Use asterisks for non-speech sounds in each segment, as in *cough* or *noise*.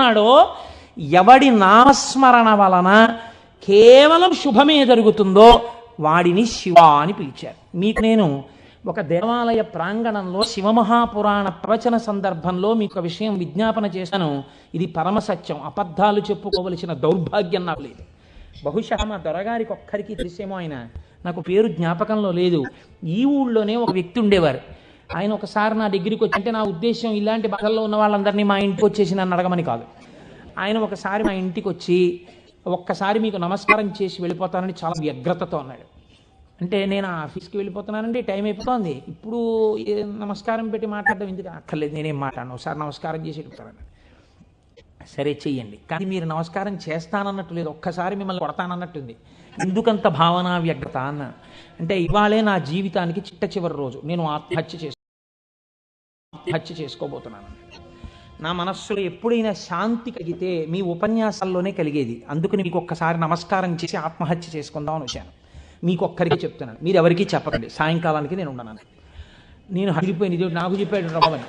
ఉన్నాడో ఎవడి నామస్మరణ వలన కేవలం శుభమే జరుగుతుందో వాడిని శివ అని పిలిచారు. మీకు నేను ఒక దేవాలయ ప్రాంగణంలో శివమహాపురాణ ప్రవచన సందర్భంలో మీకు ఒక విషయం విజ్ఞాపన చేశాను. ఇది పరమసత్యం అబద్ధాలు చెప్పుకోవలసిన దౌర్భాగ్యం నాకు లేదు. బహుశా మా దొరగారికి ఒక్కరికి తెలిసేమో ఆయన నాకు పేరు జ్ఞాపకంలో లేదు. ఈ ఊళ్ళోనే ఒక వ్యక్తి ఉండేవారు. ఆయన ఒకసారి నా దగ్గరికి వచ్చి అంటే నా ఉద్దేశం ఇలాంటి బాధల్లో ఉన్న వాళ్ళందరినీ మా ఇంటికి వచ్చేసి నన్ను అడగమని కాదు. ఆయన ఒకసారి మా ఇంటికి వచ్చి ఒక్కసారి మీకు నమస్కారం చేసి వెళ్ళిపోతానని చాలా వ్యగ్రతతో అన్నాడు. అంటే నేను ఆఫీస్కి వెళ్ళిపోతున్నానండి టైం అయిపోతుంది. ఇప్పుడు నమస్కారం పెట్టి మాట్లాడడం ఎందుకు అక్కర్లేదు నేనేం మాట్లాడను. ఒకసారి నమస్కారం చేసి వెళ్ళిపోతాను సరే చెయ్యండి. కానీ మీరు నమస్కారం చేస్తానన్నట్టు లేదు ఒక్కసారి మిమ్మల్ని కొడతానన్నట్టుంది. ఎందుకంత భావన వ్యగ్రత అన్న. అంటే ఇవాళే నా జీవితానికి చిట్ట చివరి రోజు. నేను ఆత్మహత్య చేస్తాను హత్య చేసుకోబోతున్నాను. నా మనస్సులో ఎప్పుడైనా శాంతి కలిగితే మీ ఉపన్యాసాల్లోనే కలిగేది. అందుకని మీకు ఒక్కసారి నమస్కారం చేసి ఆత్మహత్య చేసుకుందాం అని వచ్చాను. మీకు ఒక్కరికి చెప్తున్నాను. మీరు ఎవరికీ చెప్పకండి. సాయంకాలానికి నేను ఉండను. నేను హడిపోయింది ఇది నాకు చెప్పాడు రమ్మని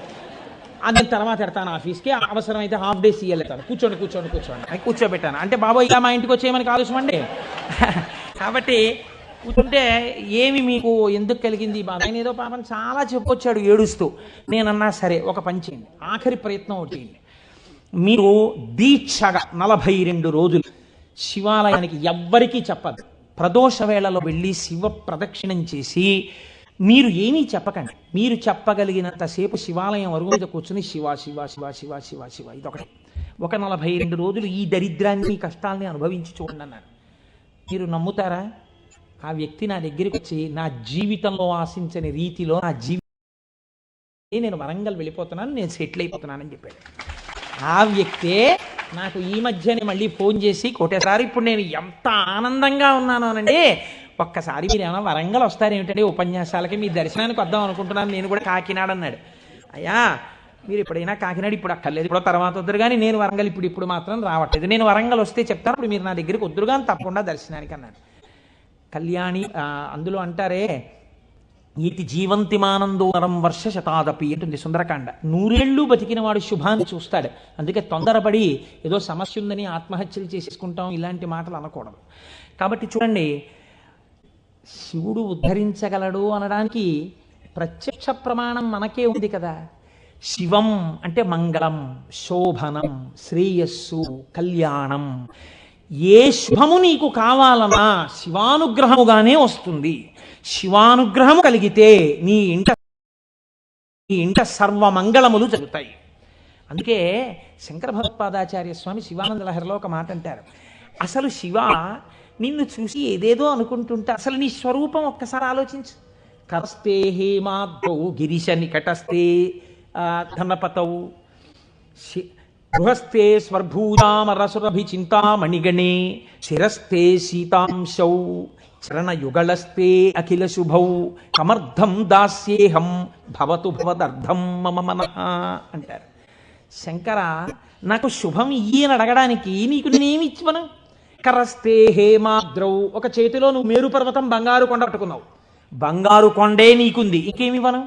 అది నేను తర్వాత పెడతాను ఆఫీస్కి. అవసరమైతే హాఫ్ డే సీఎల్ వెళ్తాను కూర్చోండి కూర్చోండి కూర్చోండి. అని కూర్చోబెట్టాను. అంటే బాబోయ్ ఇలా మా ఇంటికి వచ్చేయమని కాలుష్యమండి *laughs* కాబట్టి కూర్చుంటే ఏమి మీకు ఎందుకు కలిగింది బాధ ఆయన ఏదో పాపం చాలా చెప్పొచ్చాడు ఏడుస్తూ. నేనన్నా సరే ఒక పని చేయండి. ఆఖరి ప్రయత్నం ఒకటి చేయండి. మీరు దీక్షగా నలభై రెండు రోజులు శివాలయానికి ఎవ్వరికీ చెప్పదు. ప్రదోష వేళలో వెళ్ళి శివ ప్రదక్షిణం చేసి మీరు ఏమీ చెప్పకండి. మీరు చెప్పగలిగినంతసేపు శివాలయం వరకు మీద కూర్చుని శివ శివ శివ శివ శివ శివ ఇదొకటి. ఒక నలభై రెండు రోజులు ఈ దరిద్రాన్ని కష్టాలని కష్టాల్ని అనుభవించి చూడండి అన్నాను మీరు నమ్ముతారా? ఆ వ్యక్తి నా దగ్గరికి వచ్చి నా జీవితంలో ఆశించని రీతిలో నా జీవి నేను వరంగల్ వెళ్ళిపోతున్నాను నేను సెటిల్ అయిపోతున్నానని చెప్పాడు. ఆ వ్యక్తే నాకు ఈ మధ్యనే మళ్ళీ ఫోన్ చేసి కొట్టేసారి ఇప్పుడు నేను ఎంత ఆనందంగా ఉన్నాను అనండి ఒక్కసారి మీరు ఏమైనా వరంగల్ వస్తారేమిటండి ఉపన్యాసాలకి మీ దర్శనానికి వద్దాం అనుకుంటున్నాను నేను కూడా కాకినాడ అన్నాడు. అయ్యా మీరు ఎప్పుడైనా కాకినాడ ఇప్పుడు అక్కర్లేదు ఇప్పుడు తర్వాత వద్దరు కానీ నేను వరంగల్ ఇప్పుడు ఇప్పుడు మాత్రం రావట్లేదు. నేను వరంగల్ వస్తే చెప్తాను ఇప్పుడు మీరు నా దగ్గరికి వద్దురు కానీ తప్పకుండా దర్శనానికి అన్నాడు కళ్యాణి అందులో అంటారే ఇతి జీవంతిమానందో నరం వర్ష శతాదపి అంటుంది సుందరకాండ. నూరేళ్ళు బతికిన వాడు శుభాన్ని చూస్తాడు. అందుకే తొందరపడి ఏదో సమస్య ఉందని ఆత్మహత్యలు చేసేసుకుంటాం ఇలాంటి మాటలు అనకూడదు. కాబట్టి చూడండి శివుడు ఉద్ధరించగలడు అనడానికి ప్రత్యక్ష ప్రమాణం మనకే ఉంది కదా. శివం అంటే మంగళం శోభనం శ్రేయస్సు కళ్యాణం. ఏ శుభము నీకు కావాలన్నా శివానుగ్రహముగానే వస్తుంది. శివానుగ్రహము కలిగితే నీ ఇంట నీ ఇంట సర్వమంగళములు జరుగుతాయి. అందుకే శంకర భగవత్పాదాచార్య స్వామి శివానంద లహరిలో ఒక మాట అంటారు. అసలు శివ నిన్ను చూసి ఏదేదో అనుకుంటుంటే. అసలు నీ స్వరూపం ఒక్కసారి ఆలోచించు. కరస్తే హేమాద్రౌ గిరిశ నికటస్తే ఆ, ధనపతౌ. శి- గృహస్థే స్వర్భూజామరసురభి చింతామణిగణే శిరస్థే సీతాంశౌ చరణయుగళస్తే అఖిల శుభౌ కమర్థం దాస్యేహం భవతు భవదర్థం మమ మన అంటారు. శంకర నాకు శుభం ఈయన అడగడానికి నీకు నేనేమి కరస్తే హేమాద్రౌ ఒక చేతిలో నువ్వు మేరు పర్వతం బంగారు కొండ పట్టుకున్నావు. బంగారు కొండే నీకుంది ఇంకేమివ్వను?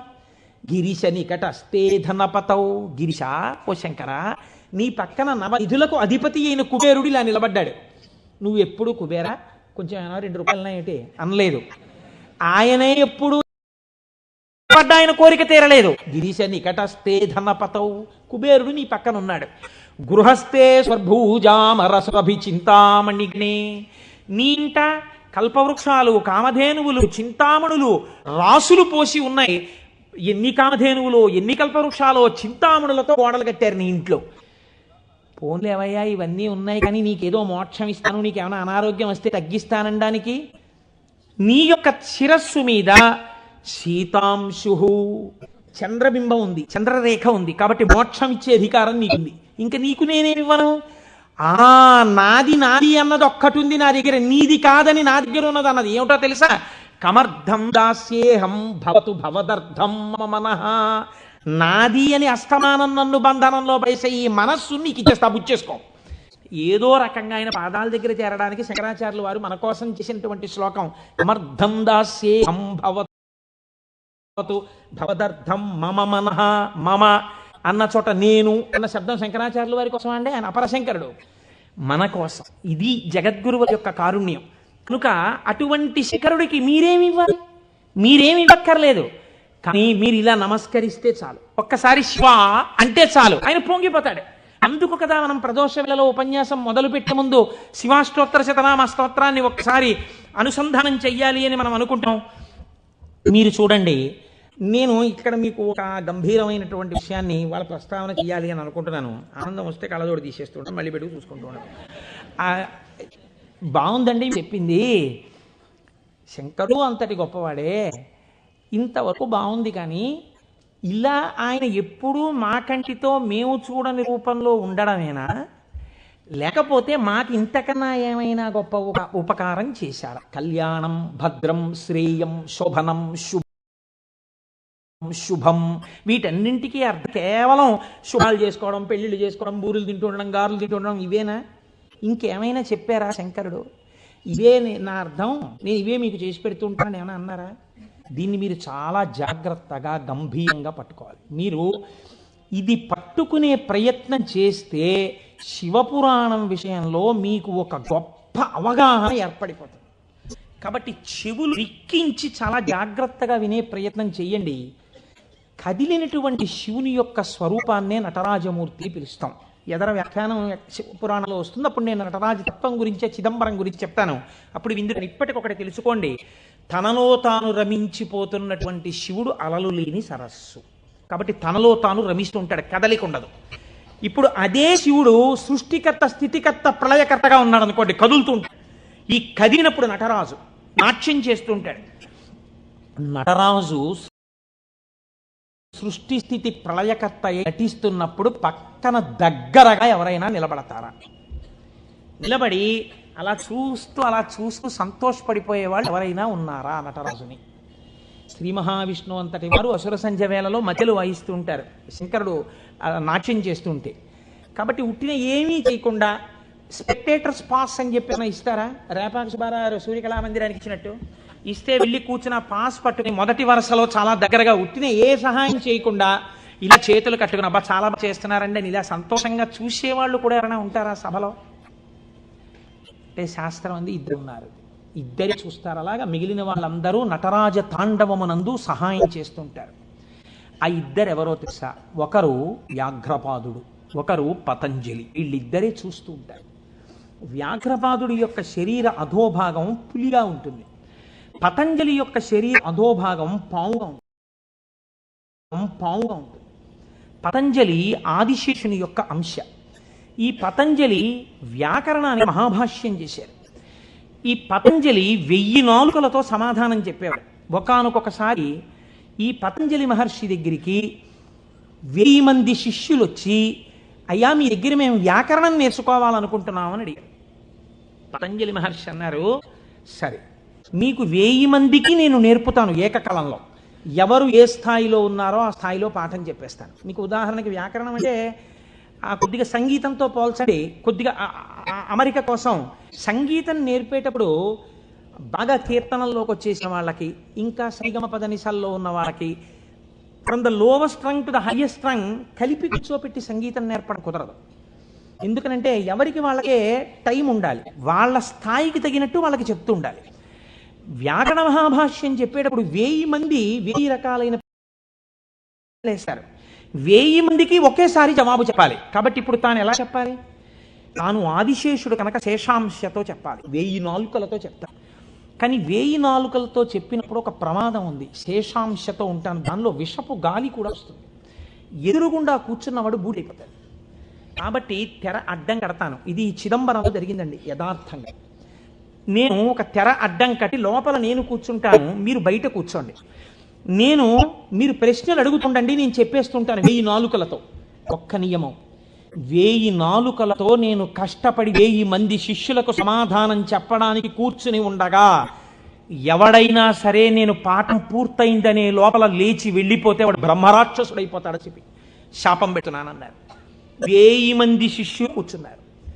గిరిశ నికటస్తే ధనపతౌ గిరిశ ఓ శంకర నీ పక్కన నవనిధులకు అధిపతి అయిన కుబేరుడు ఇలా నిలబడ్డాడు. నువ్వు ఎప్పుడు కుబేరా? కొంచెం ఏమైనా రెండు రూపాయలు ఏంటి? అనలేదు. ఆయనే ఎప్పుడు పడ్డ ఆయన కోరిక తీరలేదు. గిరీశ నికటస్థే ధనపతౌ. కుబేరుడు నీ పక్కన ఉన్నాడు. గృహస్థే స్వర్భూజామరసభి చింతామణిగ్నే నీంట కల్పవృక్షాలు కామధేనువులు చింతామణులు రాసులు పోసి ఉన్నాయి. ఎన్ని కామధేనువులు ఎన్ని కల్పవృక్షాలు చింతామణులతో గోడలు కట్టారు నీ ఇంట్లో? పోన్లేవయ్యా ఇవన్నీ ఉన్నాయి కానీ నీకేదో మోక్షం ఇస్తాను నీకేమైనా అనారోగ్యం వస్తే తగ్గిస్తానడానికి. నీ యొక్క శిరస్సు మీద సీతాంశు చంద్రబింబం ఉంది చంద్రరేఖ ఉంది కాబట్టి మోక్షం ఇచ్చే అధికారం నీకుంది. ఇంకా నీకు నేనేమివ్వను ఆ నాది నాది అన్నది ఒక్కటి ఉంది నా దగ్గర నీది కాదని నా దగ్గర ఉన్నది అన్నది. ఏమిటో తెలుసా? కమర్థం దాస్యేహం భవతు భవదర్థం మమ మనః. నాది అని అస్తమానం నన్ను బంధనంలో పడేసే ఈ మనస్సు నీకు ఇచ్చేస్తా బుచ్చేసుకో ఏదో రకంగా ఆయన పాదాల దగ్గర చేరడానికి శంకరాచార్యులు వారు మన కోసం చేసినటువంటి శ్లోకం అమర్థం దాస్యే భవతు భవదర్థం మమ మనహ మమ అన్న చోట నేను అన్న శబ్దం శంకరాచార్యుల వారి కోసం అండి ఆయన అపరశంకరుడు. మన కోసం. ఇది జగద్గురువు యొక్క కారుణ్యం. కనుక అటువంటి శిఖరుడికి మీరేమి ఇవ్వాలి? మీరేమి ఇవ్వక్కర్లేదు. కానీ మీరు ఇలా నమస్కరిస్తే చాలు. ఒక్కసారి శివ అంటే చాలు. ఆయన పొంగిపోతాడు. అందుకు కదా మనం ప్రదోష వేళలో ఉపన్యాసం మొదలు పెట్టే ముందు శివాష్టోత్తర శతనామ స్తోత్రాన్ని ఒక్కసారి అనుసంధానం చెయ్యాలి అని మనం అనుకుంటాం మీరు చూడండి నేను ఇక్కడ మీకు ఒక గంభీరమైనటువంటి విషయాన్ని వాళ్ళ ప్రస్తావన చేయాలి అని అనుకుంటున్నాను. ఆనందం వస్తే కళ్ళజోడు తీసేస్తుంటాం మళ్ళీ పెట్టుకు చూసుకుంటూ ఉన్నాను బాగుందండి చెప్పింది. శంకరు అంతటి గొప్పవాడే. ఇంతవరకు బాగుంది కానీ ఇలా ఆయన ఎప్పుడూ మా కంటితో మేము చూడని రూపంలో ఉండడమేనా? లేకపోతే మాకు ఇంతకన్నా ఏమైనా గొప్ప ఉపకారం చేశాడు కళ్యాణం భద్రం శ్రేయం శోభనం శుభ శుభం. వీటన్నింటికీ అర్థం కేవలం శుభాలు చేసుకోవడం పెళ్ళిళ్ళు చేసుకోవడం బూరులు తింటూ ఉండడం గారులు తింటుండడం ఇవేనా? ఇంకేమైనా చెప్పారా శంకరుడు? ఇవే నా అర్థం. నేను ఇవే మీకు చేసి పెడుతుంటాను ఏమైనా అన్నారా? దీన్ని మీరు చాలా జాగ్రత్తగా గంభీరంగా పట్టుకోవాలి. మీరు ఇది పట్టుకునే ప్రయత్నం చేస్తే శివపురాణం విషయంలో మీకు ఒక గొప్ప అవగాహన ఏర్పడిపోతుంది. కాబట్టి చెవులు రిక్కించి చాలా జాగ్రత్తగా వినే ప్రయత్నం చేయండి. కదిలినటువంటి శివుని యొక్క స్వరూపాన్నే నటరాజమూర్తి పిలుస్తాం. ఎదర వ్యాఖ్యానం పురాణంలో వస్తుంది అప్పుడు నేను నటరాజ తత్వం గురించే చిదంబరం గురించి చెప్తాను. అప్పుడు ఇందుకు ఇప్పటికొకటి తెలుసుకోండి. తనలో తాను రమించిపోతున్నటువంటి శివుడు అలలు లేని సరస్సు. కాబట్టి తనలో తాను రమిస్తూ ఉంటాడు కదలిక ఉండదు ఇప్పుడు అదే శివుడు సృష్టికర్త స్థితికర్త ప్రళయకర్తగా ఉన్నాడు అనుకోండి కదులుతూ ఉంటాడు ఈ కదిలినప్పుడు నటరాజు నాట్యం చేస్తూ ఉంటాడు నటరాజు సృష్టి స్థితి ప్రళయకర్త నటిస్తున్నప్పుడు పక్కన దగ్గరగా ఎవరైనా నిలబడతారా? నిలబడి అలా చూస్తూ అలా చూస్తూ సంతోషపడిపోయే వాళ్ళు ఎవరైనా ఉన్నారా? నటరాజుని శ్రీ మహావిష్ణు అంతటి వారు అసుర సంధ్య వేళలో మధ్యలో వాయిస్తూ ఉంటారు శంకరుడు నాట్యం నాట్యం చేస్తుంటే. కాబట్టి ఉట్టిన ఏమీ చేయకుండా స్పెక్టేటర్స్ పాస్ అని చెప్పి ఇస్తారా? రేపాక్ష బారారు సూర్యకళా మందిరానికి ఇచ్చినట్టు. ఇస్తే వెళ్ళి కూర్చున్న పాస్ పట్టుకుని మొదటి వరుసలో చాలా దగ్గరగా ఉట్టిన ఏ సహాయం చేయకుండా ఇలా చేతులు కట్టుకుని అబ్బా చాలా బాగా చేస్తున్నారండి అని ఇలా సంతోషంగా చూసేవాళ్ళు కూడా ఎవరైనా ఉంటారా సభలో? అంటే శాస్త్రం అంది ఇద్దరు ఉన్నారు ఇద్దరే చూస్తారు అలాగా. మిగిలిన వాళ్ళందరూ నటరాజ తాండవమునందు సహాయం చేస్తుంటారు. ఆ ఇద్దరు ఎవరో తెలుసా? ఒకరు వ్యాఘ్రపాదుడు ఒకరు పతంజలి. వీళ్ళిద్దరే చూస్తూ ఉంటారు. వ్యాఘ్రపాదుడి యొక్క శరీర అధోభాగం పులిగా ఉంటుంది. పతంజలి యొక్క శరీర అధోభాగం పావుగా ఉంటుంది. పావుగా ఉంటుంది. పతంజలి ఆదిశేషుని యొక్క అంశ. ఈ పతంజలి వ్యాకరణాన్ని మహాభాష్యం చేశారు. ఈ పతంజలి వెయ్యి నాలుకలతో సమాధానం చెప్పేవాడు. ఒకానొకసారి ఈ పతంజలి మహర్షి దగ్గరికి వెయ్యి మంది శిష్యులు వచ్చి అయ్యా మీ దగ్గర మేము వ్యాకరణం నేర్చుకోవాలనుకుంటున్నామని అడిగారు. పతంజలి మహర్షి అన్నారు సరే మీకు వెయ్యి మందికి నేను నేర్పుతాను ఏకకాలంలో. ఎవరు ఏ స్థాయిలో ఉన్నారో ఆ స్థాయిలో పాఠం చెప్పేస్తాను. మీకు ఉదాహరణకి వ్యాకరణం అంటే ఆ కొద్దిగా సంగీతంతో పోల్చండి కొద్దిగా అమరిక కోసం సంగీతం నేర్పేటప్పుడు బాగా కీర్తనల్లోకి వచ్చేసిన వాళ్ళకి ఇంకా సరిగమ పదనిసల్లో ఉన్న వాళ్ళకి from the lower string to the highest string కలిపి కూర్చోపెట్టి సంగీతం నేర్పడం కుదరదు. ఎందుకనంటే ఎవరికి వాళ్ళకే టైం ఉండాలి వాళ్ళ స్థాయికి తగినట్టు వాళ్ళకి చెప్తూ ఉండాలి. వ్యాకరణ మహాభాష్యం చెప్పేటప్పుడు వెయ్యి మంది వెయ్యి రకాలైన *laughs* వేస్తారు వెయ్యి మందికి ఒకేసారి జవాబు చెప్పాలి. కాబట్టి ఇప్పుడు తాను ఎలా చెప్పాలి? తాను ఆదిశేషుడు కనుక శేషాంశతో చెప్పాలి. వెయ్యి నాలుకలతో చెప్తాను కానీ వేయి నాలుకలతో చెప్పినప్పుడు ఒక ప్రమాదం ఉంది. శేషాంశతో ఉంటాను. దానిలో విషపు గాలి కూడా వస్తుంది. ఎదురుగుండా కూర్చున్నవాడు బూడైపోతాడు కాబట్టి తెర అడ్డం కడతాను. ఇది చిదంబరంలో జరిగిందండి యథార్థంగా. నేను ఒక తెర అడ్డం కట్టి లోపల నేను కూర్చుంటాను. మీరు బయట కూర్చోండి. నేను మీరు ప్రశ్నలు అడుగుతుండండి నేను చెప్పేస్తుంటాను. వెయ్యి నాలుకలతో. ఒక్క నియమం. వేయి నాలుకలతో నేను కష్టపడి వేయి మంది శిష్యులకు సమాధానం చెప్పడానికి కూర్చుని ఉండగా ఎవడైనా సరే నేను పాఠం పూర్తయిందనే లోపల లేచి వెళ్ళిపోతే వాడు బ్రహ్మరాక్షసుడైపోతాడు చెప్పి శాపం పెట్టున్నానన్నారు. వేయి మంది శిష్యులు కూర్చున్నారు.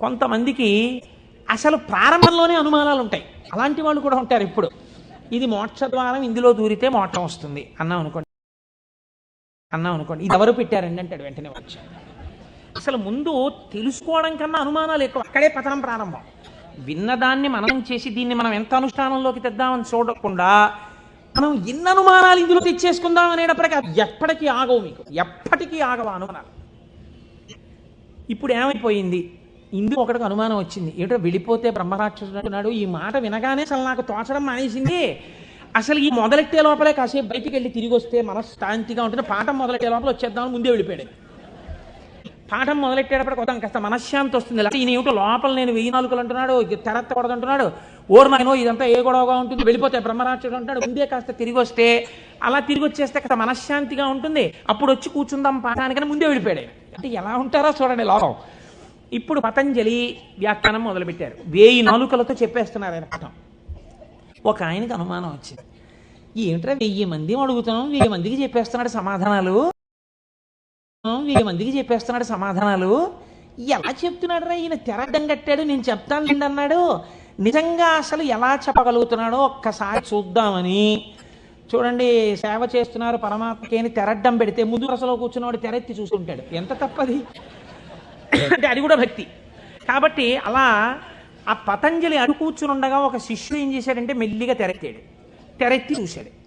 కొంతమందికి అసలు ప్రారంభంలోనే అనుమానాలు ఉంటాయి అలాంటి వాళ్ళు కూడా ఉంటారు ఇప్పుడు. ఇది మోక్షద్వారం ఇందులో దూరితే మోక్షం వస్తుంది. అన్నాం అనుకోండి. అన్నాం అనుకోండి. ఇది ఎవరు పెట్టారండి అంటాడు వెంటనే వచ్చి అసలు ముందు తెలుసుకోవడం కన్నా అనుమానాలు ఎక్కువ. అక్కడే పతనం ప్రారంభం. విన్నదాన్ని మనం చేసి దీన్ని మనం ఎంత అనుష్ఠానంలోకి తెద్దామని చూడకుండా మనం ఎన్ని అనుమానాలు ఇందులో తెచ్చేసుకుందాం అనేటప్పటికీ ఎప్పటికీ ఆగవు మీకు. ఎప్పటికీ ఆగవు అనుమానాలు. ఇప్పుడు ఏమైపోయింది? ఇందుకు ఒకటికి అనుమానం వచ్చింది. ఏమిటో వెళ్ళిపోతే బ్రహ్మరాక్షసుడు అంటున్నాడు ఈ మాట వినగానే అసలు నాకు తోచడం మానేసింది. అసలు ఈ మొదలెట్టే లోపలే కాసేపు బయటికి వెళ్ళి తిరిగి వస్తే మనశ్శాంతిగా ఉంటుంది పాఠం మొదలెట్టే లోపల వచ్చేద్దామని ముందే వెళ్ళిపోయాడు. పాఠం మొదలెట్టేటప్పుడు కొత్త కాస్త మనశ్శాంతి వస్తుంది. లేకపోతే ఈయన ఏమిటో లోపల నేను వెయ్యి నాలుగులు అంటున్నాడు తెరత్తకూడదు అంటున్నాడు. ఓరు నాయనో ఇదంతా ఏ గొడవగా ఉంటుంది? వెళ్ళిపోతే బ్రహ్మరాక్షుడు అంటాడు ముందే కాస్త తిరిగి వస్తే అలా తిరిగి వచ్చేస్తే కాస్త మనశ్శాంతిగా ఉంటుంది. అప్పుడు వచ్చి కూర్చుందాం పాఠానికని ముందే వెళ్ళిపోయాడు. అంటే ఎలా ఉంటారో చూడండి లోపం. ఇప్పుడు పతంజలి వ్యాఖ్యానం మొదలుపెట్టారు. వేయి నాలుకలతో చెప్పేస్తున్నారు ఆయన పాఠం ఒక ఆయనకి అనుమానం వచ్చింది. ఏమిట్రా వెయ్యి మంది అడుగుతున్నాం వెయ్యి మందికి చెప్పేస్తున్నాడు సమాధానాలు? వెయ్యి మందికి చెప్పేస్తున్నాడు సమాధానాలు? ఎలా చెప్తున్నాడు రా ఈయన తెరడం కట్టాడు నేను చెప్తాను అన్నాడు. నిజంగా అసలు ఎలా చెప్పగలుగుతున్నాడో ఒక్కసారి చూద్దామని. చూడండి సేవ చేస్తున్నారు పరమాత్మకేని తెరడ్డం పెడితే ముందు వరుసలో కూర్చున్నవాడు తెరెత్తి చూస్తుంటాడు ఎంత తప్పది? అంటే అది కూడా భక్తి. కాబట్టి అలా ఆ పతంజలి అడు కూర్చుని ఉండగా ఒక శిష్యుడు ఏం చేశాడంటే మెల్లిగా తెరెత్తాడు తెరెత్తి చూశాడు.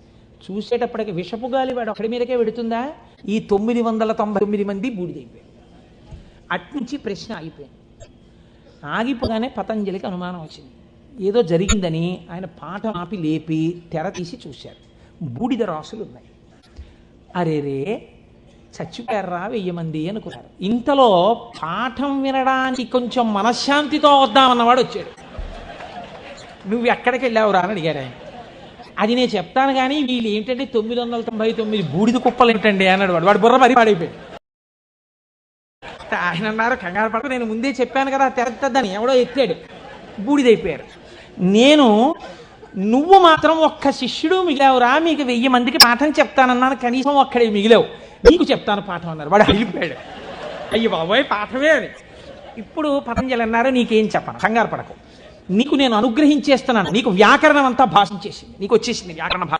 చూసేటప్పటికి విషపు గాలి వాడు ఒకడి మీదకే పెడుతుందా ఈ తొమ్మిది వందల తొంభై తొమ్మిది మంది బూడిదైపోయారు. అట్నుంచి ప్రశ్న ఆగిపోయింది. ఆగిపోగానే పతంజలికి అనుమానం వచ్చింది. ఏదో జరిగిందని ఆయన పాట ఆపి లేపి తెర తీసి చూశారు. బూడిద రాసులు ఉన్నాయి అరేరే చచ్చిపోయారా వెయ్యి మంది అనుకున్నారు. ఇంతలో పాఠం వినడానికి కొంచెం మనశ్శాంతితో వద్దామన్నవాడు వచ్చాడు. నువ్వు ఎక్కడికి వెళ్ళావురా అని అడిగాడు ఆయన. అది నేను చెప్తాను కానీ వీళ్ళు ఏంటంటే తొమ్మిది వందల తొంభై తొమ్మిది బూడిద కుప్పలు ఏంటండి అన్నాడు. వాడు వాడు బుర్ర మరి పాడైపోయాడు. ఆయన అన్నారు కంగారు పడక నేను ముందే చెప్పాను కదా తెరద్దని ఎవడో ఎత్తాడు. బూడిదైపోయారు. నేను నువ్వు మాత్రం ఒక్క శిష్యుడు మిగిలావురా మీకు వెయ్యి మందికి పాఠం చెప్తానన్నాను కనీసం ఒక్కడే మిగిలావు. నీకు చెప్తాను పాఠం అన్నారు. వాడు అయిపోయాడు అయ్యి బాబోయ్ పాఠమే అని ఇప్పుడు పతంజలి అన్నారు నీకేం చెప్పను కంగారు పడకు. నీకు నేను అనుగ్రహించేస్తున్నాను నీకు వ్యాకరణం అంతా భాషించేసింది నీకు వచ్చేసింది వ్యాకరణ భాష.